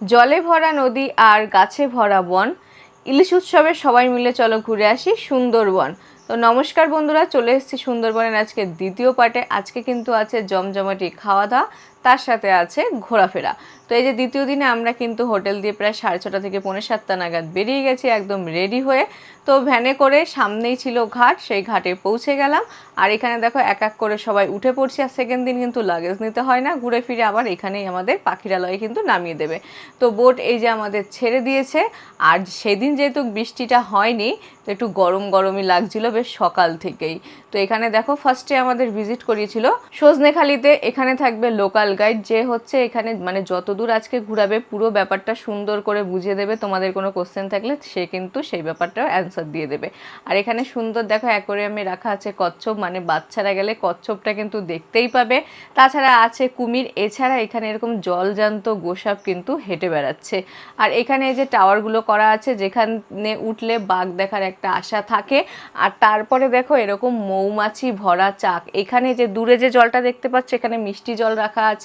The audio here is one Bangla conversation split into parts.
জলে ভরা নদী আর গাছে ভরা বন। ইলিশ উৎসবে সবাই মিলে চলো ঘুরে আসি সুন্দরবন। তো নমস্কার বন্ধুরা, চলে এসেছি সুন্দরবনের আজকে দ্বিতীয় পার্টে। আজকে কিন্তু আছে জমজমাটি খাওয়া দাওয়া তার সাথে আছে ঘোরাফেরা। তো এই যে দ্বিতীয় দিনে আমরা কিন্তু হোটেল দিয়ে প্রায় সাড়ে ছটা থেকে পৌনে সাতটা নাগাদ বেরিয়ে গেছি, একদম রেডি হয়ে। তো ভ্যানে করে সামনেই ছিল ঘাট, সেই ঘাটে পৌঁছে গেলাম। আর এখানে দেখো এক এক করে সবাই উঠে পড়ছি, আর সেকেন্ড দিন কিন্তু লাগেজ নিতে হয় না, ঘুরে ফিরে আবার এখানেই আমাদের পাখিরালয়ে কিন্তু নামিয়ে দেবে। তো বোট এই যে আমাদের ছেড়ে দিয়েছে, আর সেদিন যেহেতু বৃষ্টিটা হয়নি, তো একটু গরম গরমই লাগছিল বেশ সকাল থেকেই। তো এখানে দেখো ফার্স্টে আমাদের ভিজিট করিয়েছিল সজনেখালিতে, এখানে থাকবে লোকাল গাইড যে হচ্ছে এখানে মানে যতদূর আজকে ঘুরাবে, পুরো ব্যাপারটা সুন্দর করে বুঝিয়ে দেবে। তোমাদের কোনো কোশ্চেন থাকলে সে কিন্তু সেই ব্যাপারটা অ্যান্সার দিয়ে দেবে। আর এখানে সুন্দর দেখো অ্যাকোরিয়ামে রাখা আছে কচ্ছপ মানে বাচ্চারা গেলে কচ্ছপটা কিন্তু দেখতেই পাবে। তাছাড়া আছে কুমির, এছাড়া এখানে এরকম জলজান্ত গোসাপ কিন্তু হেঁটে বেড়াচ্ছে। আর এখানে যে টাওয়ারগুলো করা আছে, যেখানে উঠলে বাঘ দেখার একটা আশা থাকে। আর তারপরে দেখো এরকম মৌমাছি, ভরা চাক। এখানে যে দূরে যে জলটা দেখতে পাচ্ছ, এখানে মিষ্টি জল রাখা আছে।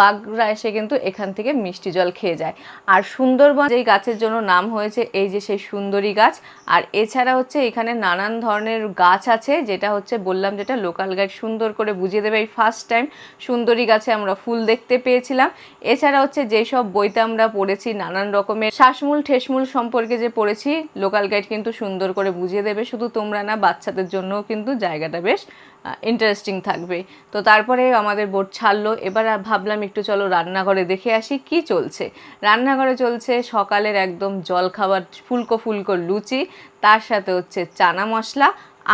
বাঘরা এসে কিন্তু এখান থেকে মিষ্টি জল খেয়ে যায়। আর সুন্দরবন যেই গাছের জন্য নাম হয়েছে, এই যে সেই সুন্দরী গাছ, আর এছাড়া হচ্ছে এখানে নানান ধরনের গাছ আছে, যেটা হচ্ছে বললাম যেটা লোকাল গাইড সুন্দর করে বুঝিয়ে দেবে। এই ফার্স্ট টাইম সুন্দরী গাছে আমরা ফুল দেখতে পেয়েছিলাম। এছাড়া হচ্ছে যেসব বইতে আমরা পড়েছি, নানান রকমের শ্বাসমূল, ঠেসমূল সম্পর্কে যে পড়েছি লোকাল গাইড কিন্তু সুন্দর করে বুঝিয়ে দেবে। শুধু তোমরা না, বাচ্চাদের জন্যও কিন্তু জায়গাটা বেশ ইন্টারেস্টিং থাকবে। তো তারপরে আমাদের বোট ছাড়লো। এবার ভাবলাম একটু চলো রান্নাঘরে দেখে আসি কি চলছে। রান্নাঘরে চলছে সকালের একদম জল খাবার ফুলকো ফুলকো লুচি, তার সাথে হচ্ছে চানা মশলা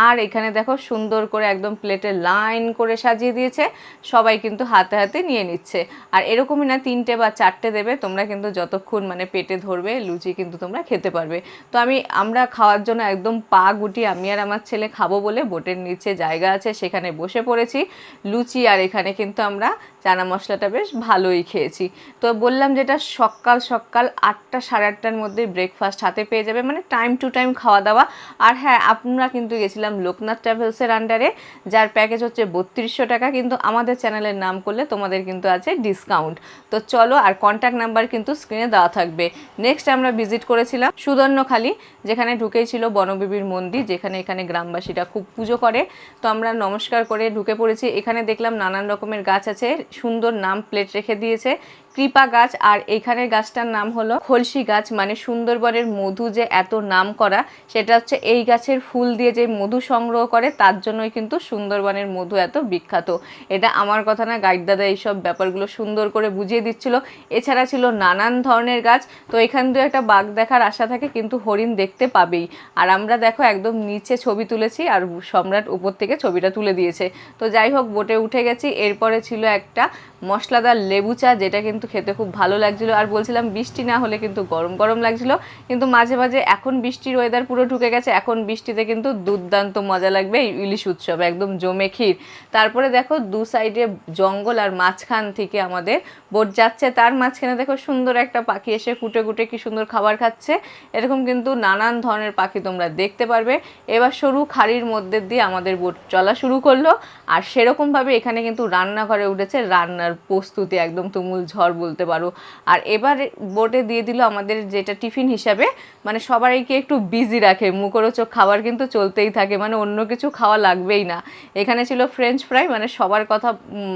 আর এখানে দেখো সুন্দর করে একদম প্লেটে লাইন করে সাজিয়ে দিয়েছে। সবাই কিন্তু হাতে হাতে নিয়ে নিচ্ছে। আর এরকমই না তিনটে বা চারটে দেবে, তোমরা কিন্তু যতক্ষণ মানে পেটে ধরবে, লুচি কিন্তু তোমরা খেতে পারবে। তো আমি, আমরা খাওয়ার জন্য একদম পা গুটি আমি আর আমার ছেলে খাব বলে বোটের নিচে জায়গা আছে, সেখানে বসে পড়েছি। লুচি আর এখানে কিন্তু আমরা চানা মশলাটা বেশ ভালোই খেয়েছি। তো বললাম যেটা সকাল সকাল আটটা সাড়ে আটটার মধ্যে ব্রেকফাস্ট হাতে পেয়ে যাবে মানে টাইম টু টাইম খাওয়া দাওয়া আর হ্যাঁ আমরা কিন্তু গেছিলাম লোকনাথ ট্রাভেলসের আন্ডারে যার প্যাকেজ হচ্ছে বত্রিশশো টাকা, কিন্তু আমাদের চ্যানেলের নাম করলে তোমাদের কিন্তু আছে ডিসকাউন্ট তো চলো, আর কন্ট্যাক্ট নাম্বার কিন্তু স্ক্রিনে দেওয়া থাকবে। নেক্সট আমরা ভিজিট করেছিলাম সুদর্ণখালি, যেখানে ঢুকেই ছিল বনবিবির মন্দির, যেখানে এখানে গ্রামবাসীরা খুব পুজো করে। তো আমরা নমস্কার করে ঢুকে পড়েছি। এখানে দেখলাম নানান রকমের গাছ আছে সুন্দর নাম প্লেট রেখে দিয়েছে কৃপা গাছ, আর এখানের গাছটার নাম হলো খলসি গাছ মানে সুন্দরবনের মধু যে এত নাম করা সেটা হচ্ছে এই গাছের ফুল দিয়ে যে মধু সংগ্রহ করে, তার জন্যই কিন্তু সুন্দরবনের মধু এত বিখ্যাত। এটা আমার কথা না, গাইড দাদা এইসব ব্যাপারগুলো সুন্দর করে বুঝিয়ে দিচ্ছিল। এছাড়া ছিল নানান ধরনের গাছ, তো এখান দিয়ে একটা বাঘ দেখার আশা থাকে, কিন্তু হরিণ দেখতে পাবেই। আর আমরা দেখো একদম নিচে ছবি তুলেছি, আর সম্রাট উপর থেকে ছবিটা তুলে দিয়েছে। তো যাই হোক, বোটে উঠে গেছি। এরপরে ছিল একটা মশলাদার লেবু চা, যেটা কিন্তু খেতে খুব ভালো লাগছিল। আর বলছিলাম বৃষ্টি না হলে কিন্তু গরম গরম লাগছিল। কিন্তু মাঝে মাঝে এখন বৃষ্টির ওয়েদার পুরো ঢুকে গেছে। এখন বৃষ্টিতে কিন্তু দুর্দান্ত মজা লাগবে এই ইলিশ উৎসব, একদম জমে ক্ষীর। তারপরে দেখো দু সাইডে জঙ্গল আর মাঝখান থেকে আমাদের বোট যাচ্ছে। তার মাঝখানে দেখো সুন্দর একটা পাখি এসে কুটে কুটে কি সুন্দর খাবার খাচ্ছে। এরকম কিন্তু নানান ধরনের পাখি তোমরা দেখতে পারবে। এবার সরু খাড়ির মধ্যে দিয়ে আমাদের বোট চলা শুরু করল। আর সেরকমভাবে এখানে কিন্তু রান্নাঘরে উঠেছে রান্নার প্রস্তুতি, একদম তুমুল ঝড় বলতে পারো। আর এবার বোটে দিয়ে দিল আমাদের যেটা টিফিন হিসাবে মানে সবাইকে একটু বিজি রাখে। মুখরোচক খাবার কিন্তু চলতেই থাকে মানে অন্য কিছু খাওয়া লাগবেই না। এখানে ছিল ফ্রেঞ্চ ফ্রাই মানে সবার কথা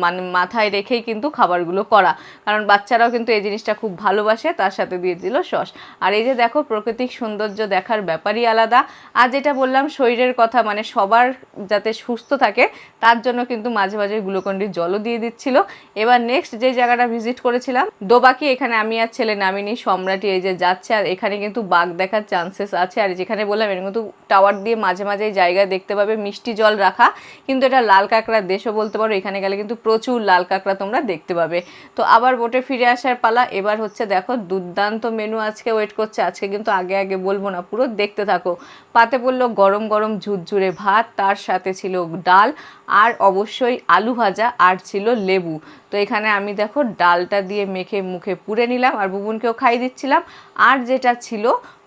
মানে মাথায় রেখেই কিন্তু খাবারগুলো করা। কারণ বাচ্চারাও কিন্তু এই জিনিসটা খুব ভালোবাসে, তার সাথে দিয়ে দিল সস। আর এই যে দেখো, প্রাকৃতিক সৌন্দর্য দেখার ব্যাপারই আলাদা। আর যেটা বললাম, শরীরের কথা মানে সবার যাতে সুস্থ থাকে, তার জন্য কিন্তু মাঝে মাঝে গ্লুকন্ডির জলও দিয়ে দিচ্ছিল। এবার নেক্সট যে জায়গাটা ভিজিট করেছিলাম দোবাকি এখানে আমি আর ছেলে নামিনি সম্রাটি এই যে যাচ্ছে, আর এখানে কিন্তু বাঘ দেখার চান্সেস আছে। আর যেখানে বললাম এর কিন্তু টাওয়ার দিয়ে মাঝে মাঝে এই জায়গায় দেখতে পাবে মিষ্টি জল রাখা, কিন্তু এটা লাল কাঁকড়ার দেশও বলতে পারো, এখানে গেলে কিন্তু প্রচুর লাল কাঁকড়া তোমরা দেখতে পাবে। তো আবার বোটে ফিরে আসার পালা, এবার হচ্ছে দেখো দুর্দান্ত মেনু আজকে ওয়েট করছে, আজকে কিন্তু আগে আগে বলব না, পুরো দেখতে থাকো। পাতে পড়ল গরম গরম ঝুরঝুরে ভাত, তার সাথে ছিল ডাল, আর অবশ্যই আলু ভাজা, আর ছিল লেবু। তো এখানে আমি দেখো ডালটা দিয়ে মেখে মুখে পুড়ে নিলাম আর বুবুনকেও খাইয়ে দিচ্ছিলাম। আর যেটা ছিল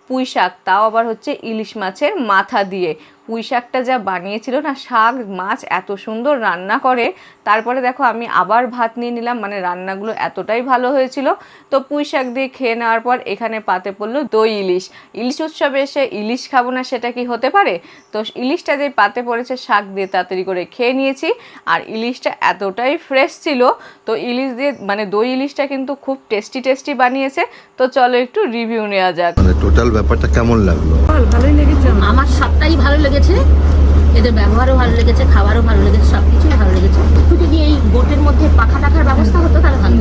পুঁই শাক তাও আবার হচ্ছে ইলিশ মাছের মাথা দিয়ে। পুঁই শাকটা যা বানিয়েছিল না শাক মাছ এত সুন্দর রান্না করে। তারপরে দেখো আমি আবার ভাত নিয়ে নিলাম মানে রান্নাগুলো এতটাই ভালো হয়েছিল। তো পুঁই শাক দিয়ে খেয়ে নেওয়ার পর এখানে পাতে পড়ল দই ইলিশ। ইলিশ উৎসবে এসে ইলিশ খাব না সেটা কি হতে পারে? তো ইলিশটা যে পাতে পড়েছে শাক দিয়ে তাড়াতাড়ি করে খেয়ে নিয়েছি। আর ইলিশটা এতটাই ফ্রেশ ছিল তো ইলিশ দিয়ে মানে দই ইলিশটা কিন্তু খুব টেস্টি টেস্টি বানিয়েছে। তো চলো একটু রিভিউ নেওয়া যাক। মানে টোটাল ব্যাপারটা কেমন লাগল? ভালোই লেগেছে আমার। সবটাই ভালো লেগেছে। এদের ব্যবহারও ভালো লেগেছে খাবারও ভালো লেগেছে সব কিছুই ভালো লেগেছে। একটু যদি এই বোটের মধ্যে পাখা টাকার ব্যবস্থা হতো তাহলে ভালো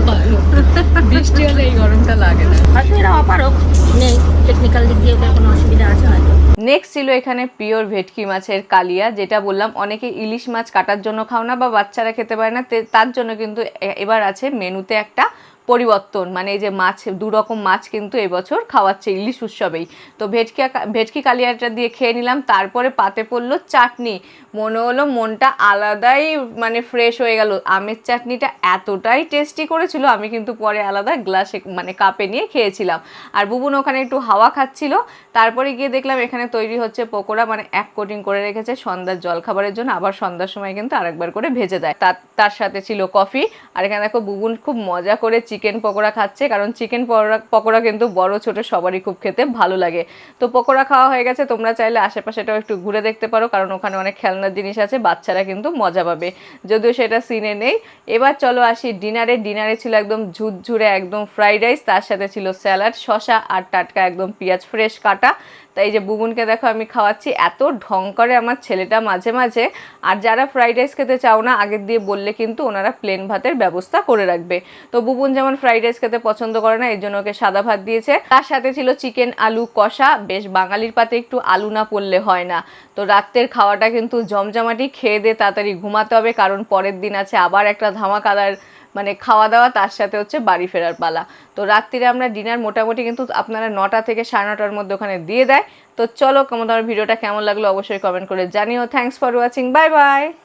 বৃষ্টি হলে এই গরমটা লাগে না। হয়তো এরা অপারক নেই টেকনিক্যাল দিক দিয়ে ওদের কোনো অসুবিধা আছে হয়তো। নেক্সট ছিল এখানে পিওর ভেটকি মাছের কালিয়া যেটা বললাম অনেকে ইলিশ মাছ কাটার জন্য খাও না বা বাচ্চারা খেতে পারে না তার জন্য কিন্তু এবার আছে মেনুতে একটা পরিবর্তন মানে এই যে মাছ, দু রকম মাছ কিন্তু এবছর খাওয়াচ্ছে ইলিশ উৎসবেই। তো ভেটকি ভেটকি কালিয়াটা দিয়ে খেয়ে নিলাম, তারপরে পাতে পড়ল চাটনি। মনে হলো মনটা আলাদাই মানে ফ্রেশ হয়ে গেল। আমের চাটনিটা এতটাই টেস্টি করেছিল, আমি কিন্তু পরে আলাদা গ্লাসে মানে কাপে নিয়ে খেয়েছিলাম। আর বুবুন ওখানে একটু হাওয়া খাচ্ছিল, তারপরে গিয়ে দেখলাম এখানে তৈরি হচ্ছে পকোড়া মানে এক কোটিং করে রেখেছে সন্ধ্যার জলখাবারের জন্য, আবার সন্ধ্যার সময় কিন্তু আরেকবার করে ভেজে দেয়। তার সাথে ছিল কফি আর এখানে দেখো বুবুন খুব মজা করে চিকেন পকোড়া খাচ্ছে, কারণ চিকেন পকোড়া পকোড়া কিন্তু বড়, ছোট সবারই খুব খেতে ভালো লাগে। তো পকোড়া খাওয়া হয়ে গেছে, তোমরা চাইলে আশেপাশেটাও একটু ঘুরে দেখতে পারো, কারণ ওখানে অনেক খেলনার জিনিস আছে, বাচ্চারা কিন্তু মজা পাবে। যদিও সেটা সিনে নেই। এবার চলো আসি ডিনারে। ডিনারে ছিল একদম ঝুরঝুরে একদম ফ্রাইড রাইস তার সাথে ছিল স্যালাড শশা আর টাটকা একদম পেঁয়াজ ফ্রেশ কাটা। তাই যে বুবুনকে দেখো আমি খাওয়াচ্ছি। এত ঢং করে আমার ছেলেটা মাঝে মাঝে। আর যারা ফ্রাইড রাইস খেতে চাও না, আগের দিয়ে বললে কিন্তু ওনারা প্লেন ভাতের ব্যবস্থা করে রাখবে। তো বুবুন যেমন ফ্রাইড রাইস খেতে পছন্দ করে না, এর জন্য ওকে সাদা ভাত দিয়েছে। তার সাথে ছিল চিকেন আলু, কষা। বেশ বাঙালির পাতে একটু আলু না পড়লে হয় না। তো রাত্রের খাওয়াটা কিন্তু জমজমাটি, খেয়ে দিয়ে তাড়াতাড়ি ঘুমাতে হবে, কারণ পরের দিন আছে আবার একটা ধামাকাদার মানে খাওয়া দাওয়া, তার সাথে হচ্ছে বাড়ি ফেরার পালা। তো রাত্রিরে আমরা ডিনার মোটামুটি কিন্তু আপনারা নটা থেকে সাড়ে নটার মধ্যে ওখানে দিয়ে দেয়। তো চলো, তোমাদের ভিডিওটা কেমন লাগল অবশ্যই কমেন্ট করে জানিও। Thanks for watching bye bye